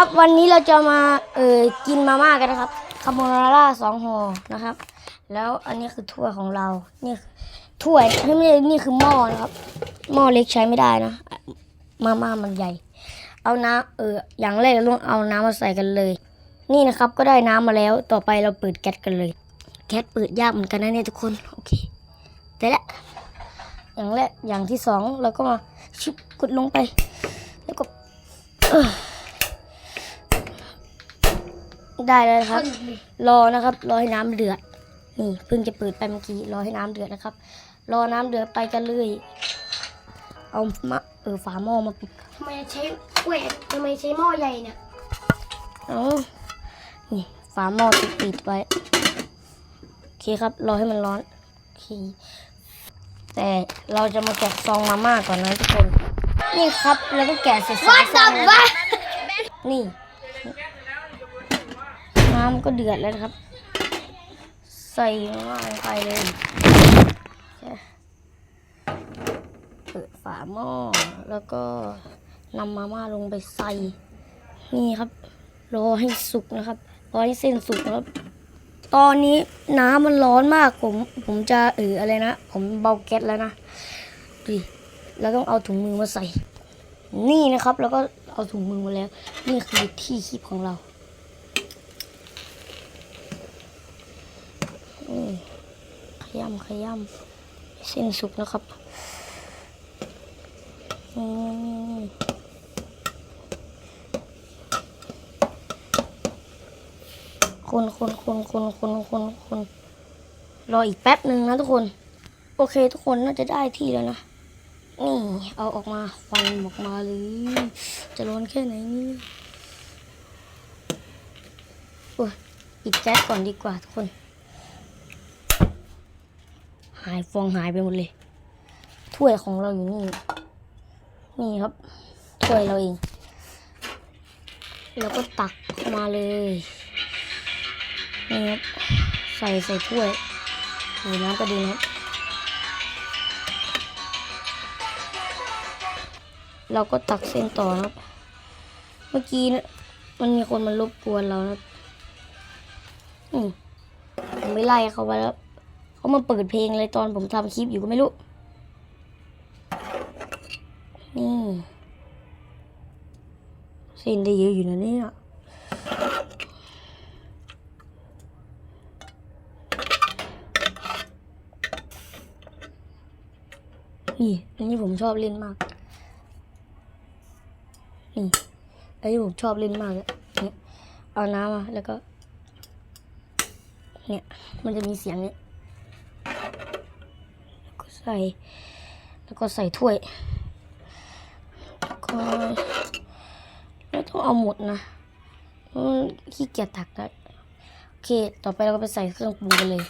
ครับวันนี้เราจะมาเออกินมาม่ากันนะครับคาโบนาร่าสองห่อนะครับ แล้วอันนี้คือถ้วยของเรานี่คือถ้วยที่ไม่นี่คือหม้อนะครับหม้อเล็กใช้ไม่ได้นะ มาม่ามันใหญ่ เอาน้ำเอออย่างแรกเราต้องเอาน้ำมาใส่กันเลย นี่นะครับก็ได้น้ำมาแล้วต่อไปเราเปิดแก๊สกันเลย แก๊สเปิดยากเหมือนกันนะเนี่ยทุกคนโอเคแต่ละอย่างแรกอย่างที่สองเราก็มาชิบกดลงไป แล้วก็ ได้แล้วนะครับ รอนะครับ รอให้น้ำเดือด นี่เพิ่งจะเปิดไปเมื่อกี้รอให้น้ำเดือดนะครับ รอน้ำเดือดไปกันเลยเอามาเออฝาหม้อมาปิดทำไมใช้ถ้วยทำไมใช้หม้อใหญ่เนี่ยเอานี่ฝาหม้อปิดปิดไว้โอเคครับ รอให้มันร้อนโอเคแต่เราจะมาแกะซองมาม่าก่อนนะทุกคน นี่ครับเราก็แกะเสร็จสองซองแล้วนะ น้ำก็เดือดแล้วนะครับ ใส่มาม่างไปเลยเปิดฝาหม้อแล้วก็นำมาม่าลงไปใส่ นี่ครับ รอให้สุกนะครับ รอให้เส้นสุกครับ ตอนนี้น้ำมันร้อนมากผม ผมจะเอออะไรนะ ผมเบาแก๊สแล้วนะดูดิแล้วต้องเอาถุงมือมาใส่ นี่นะครับ แล้วก็เอาถุงมือมาแล้ว นี่คือที่คีบของเราอืมข ย่ำขย่ำเส้นสุกนะครับอืมคนคนคนคนคนคนคนรออีกแป๊บหนึ่งนะทุกคน โอเค ทุกคนน่าจะได้ที่แล้วนะ นี่เอาออกมาควันออกมาเลยจะร้อนแค่ไหนนี่โอ้ยปิดแก๊สก่อนดีกว่าทุกคนายฟองหายไปหมดเลย ถ้วยของเราอยู่นี่ นี่ครับ ถ้วยเราเอง แล้วก็ตักเข้ามาเลย นี่ครับ ใส่ใส่ถ้วยโอ้น้ำกระด็นครับเราก็ตักเส้นต่อนะครับ เมื่อกี้นะมันมีคนมารบกวนเรานะอืมไม่ไล่เขาไปแล้ว มาเปิดเพลงเลยตอนผมทำคลิปอยู่ก็ไม่รู้ นี่เส้นได้เยอะอยู่นะเนี่ยนี่อันนี้ผมชอบเล่นมาก นี่อันนี้ผมชอบเล่นมากเลยเนี่ยเอาน้ำมาแล้วก็ เนี่ย มันจะมีเสียงเนี่ย ส่ แล้วก็ใส่ถ้วยแล้วก็ไม่ต้องเอาหมดนะขี้เกียจตักแล้วโอเค ต่อไปเราก็ไปใส่เครื่องปรุงกันเลย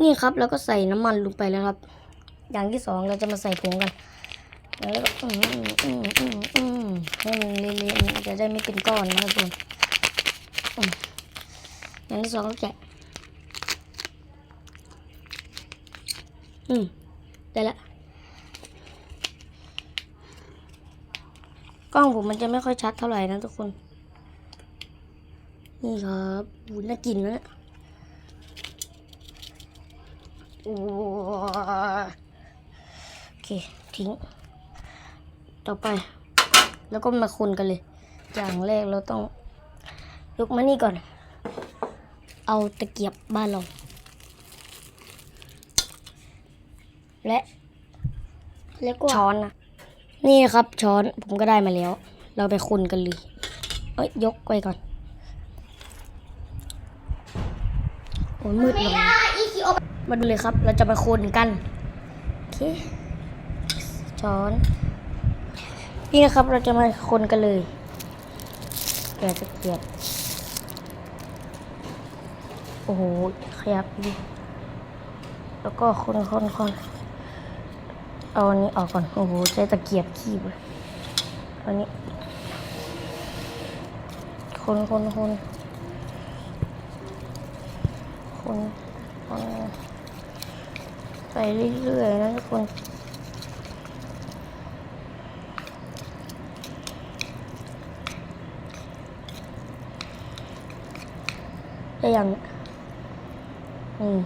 นี่ครับแล้วก็ใส่น้ำมันลงไปแล้วครับ อย่างที่สองเราจะมาใส่ผงกันแล้วก็อืมอืมอืมอืมให้มันเละๆมันจะได้ไม่เป็นก้อนนะทุกคนอืมอย่างที่สองก็แกะอืม ได้ละกล้องผมมันจะไม่ค่อยชัดเท่าไหร่นะทุกคน นี่ครับวุ้นน่ากินนะโอ้โอเค ทิ้ง ต่อไป แล้วก็มาคนกันเลย อย่างแรกเราต้องยกมานี่ก่อน เอาตะเกียบบ้านเรา และแล้วก็ช้อนนะนี่ครับช้อนผมก็ได้มาแล้ว เราไปคนกันเลยเอ้ยยกไว้ก่อนโอ้ยมืดเลยอีคิโอมาดูเลยครับ เราจะมาคนกันโอเคช้อนนี่นะครับเราจะมาคนกันเลยแกะตะเกียบโอ้โหขยับดิแล้วก็คนคนคน เอาอันนี้ออกก่อน โอ้โหใช้ตะเกียบขี้เลยอันนี้ คนคนคนคนคนไปเรื่อยๆนะทุกคนได้ยังอืม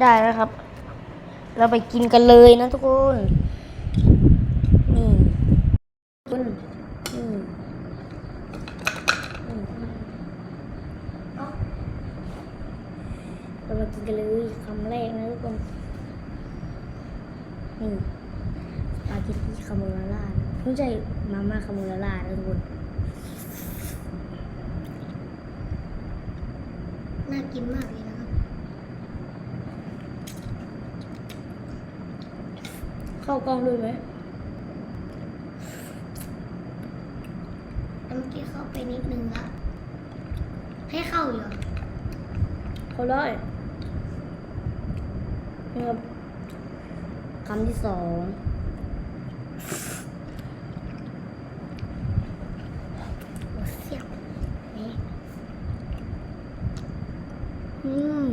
ได้แล้วครับ เราไปกินกันเลยนะทุกคนนี่คุณอืมอืมเรามากินกันเลยคำแรกนะทุกคนนี่สปาเกตตี้คาโบนาร่าไม่ใช่มาม่าคาโบนาร่านะทุกคนน่ากินมากเลยนะครับ เข้ากล้องด้วยไหมแล้วเมื่อกี้เข้าไปนิดนึงละให้เข้าอยู่เหรอเขาได้นี่ครับคำที่สอง โอ้เสียบนี่ อืม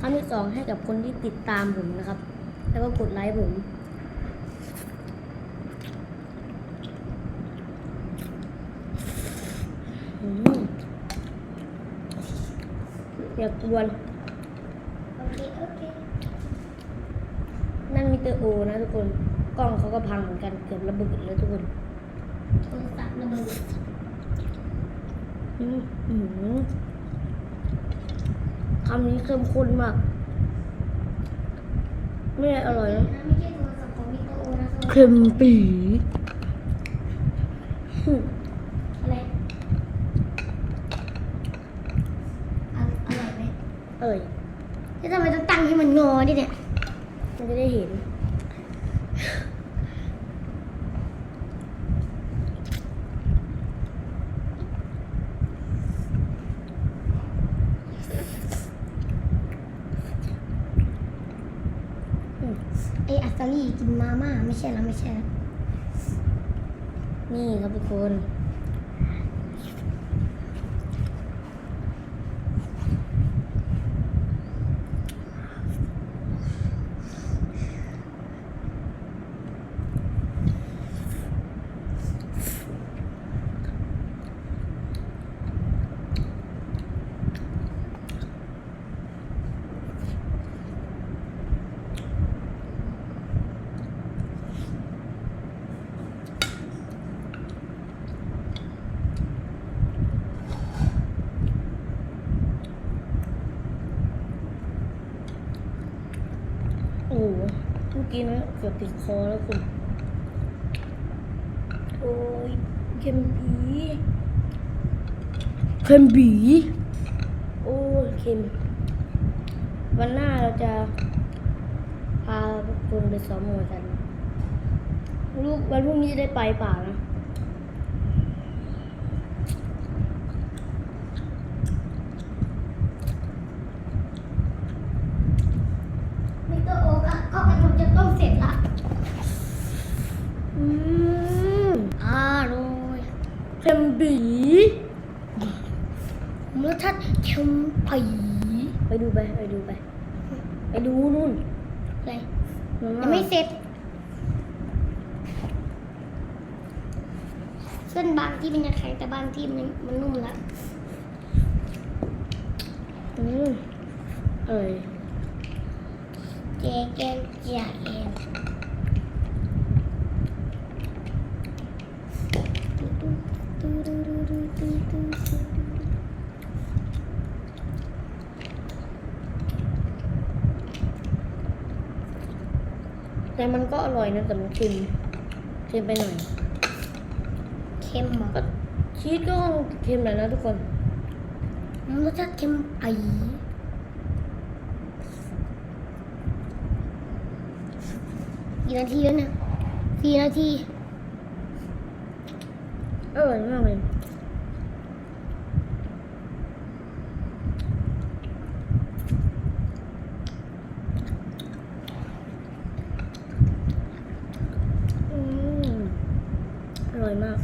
คำที่ สองให้กับคนที่ติดตามผมนะครับ แล้วก็กดไลค์ผมอืมอย่ากวนโอเค โอเค นั่นมิสเตอร์โอนะทุกคน กล้องเขาก็พังเหมือนกัน เกือบระเบิดแล้วทุกคนโทรศัพท์ระเบิดอืมอืมคำนี้เข้มข้นมาก ไม่ได้อร่อยนะนะไม่ใช่โทรศัพท์ของมิโตโอนะครับเค็มปีอืมอะไรออร่อยไหมเอ่ยแล้วทำไมต้องตั้งให้มันงอดิเนี่ย มันจะได้เห็น อืม ไออัสซารี่กินมาม่าไม่ ใช่แล้วไม่ใช่แล้วนี่ครับทุกคน โอ้โหเมื่อ กี้นะเกือบติดคอแล้วคุณ โอ้ยเค็มปีเค็มบีโอ้ยเค็ม วันหน้าเราจะ พาพวกคุณไปซ้อมมวยกัน ลูกวันพรุ่งนี้จะได้ไปเปล่านะ มิโตโอก็ก็กำลังจะต้มเสร็จละ อืม อร่อย เค็มบี รสชาติเค็มปี ไปดูไปไปดูไป ไปดูนู่นอะไรนู่นยังไม่เสร็จ เส้นบางที่มันยังแข็งแต่บางที่มันมันนุ่มแล้วอืมเอ้ยเจแกนจ่าเอง แต่มันก็อร่อยนะแต่มันเค็มเค็มไปหน่อยเค็มเหรอก็ชีสก็เค็มแหละนะทุกคนรสชาติเค็มปีกี่นาทีแล้วเนี่ยสี่นาทีอร่อยมากเลยร่อยมาก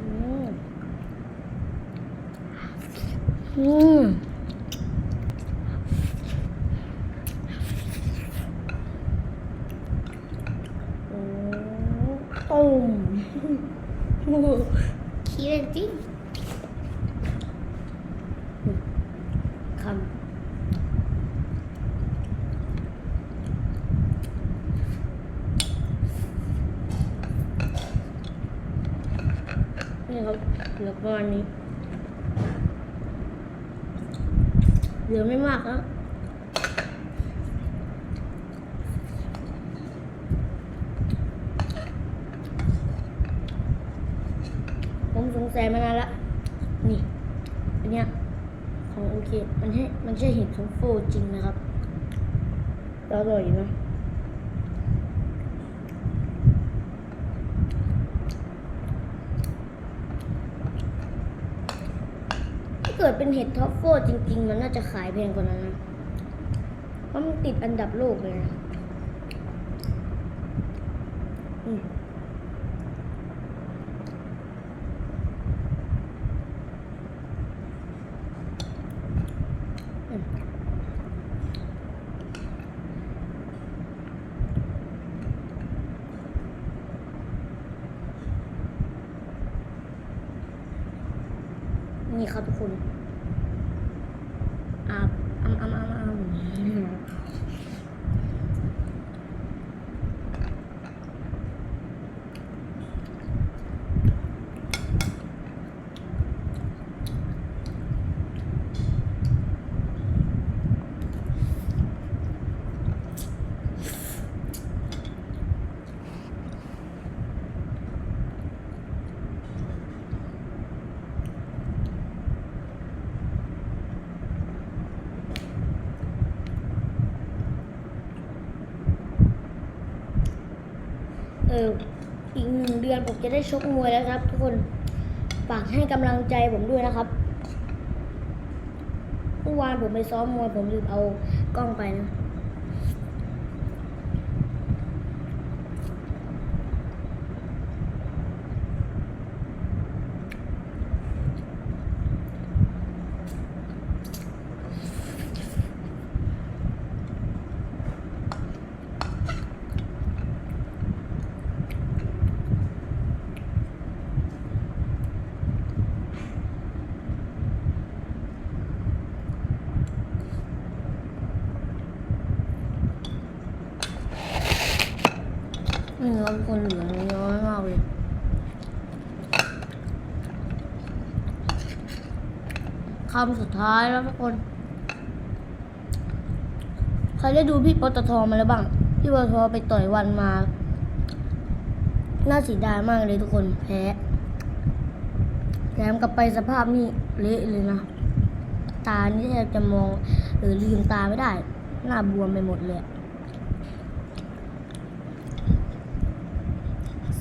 อืมอืมโอ้ต้ม ขี้ เล่นจริงคำนี่ครับเหลือประมาณนี้เหลือไม่มากแล้ว ผมสงสัยมานานละ นี่ อันเนี้ยของโอเค มันใช่มันใช่เห็ดทัฟเฟิลจริงนะครับอร่อยนะถ้าเกิดเป็นเห็ดทัฟเฟิลจริง ๆ มันน่าจะขายแพงกว่านั้นนะ เพราะมันติดอันดับโลกเลยนะ อืมอืมนี่ครับทุกคนอาบอ้ำอ้ำอ้ำอ้ำ เอออีกหนึ่งเดือนผมจะได้ชกมวยแล้วครับ ทุกคนฝากให้กำลังใจผมด้วยนะครับเมื่อวานผมไปซ้อมมวยผมลืมเอากล้องไปนะ นี่ครับคนเหลือน้อยมากเลยคำสุดท้ายแล้วทุกคน ใครได้ดูพี่ปตทมาแล้วบ้าง พี่ปตทไปต่อยวันมา น่าเสียดายมากเลยทุกคนแพ้แถมกลับไปสภาพนี่เละเลยนะ ตานี่แทบจะมองหรือลืมตาไม่ได้ หน้าบวมไปหมดเลยอะ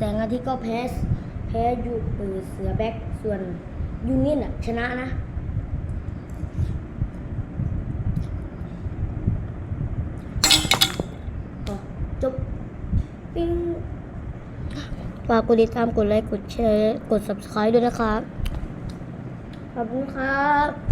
แสงอาทิตย์ก็แพ้แพ้ยูเออเสือแบ็กส่วนยูนินอะชนะนะ จบ ปิ้งฝากกดติดตามกดไลค์กดแชร์กด subscribe ด้วยนะครับ ขอบคุณครับ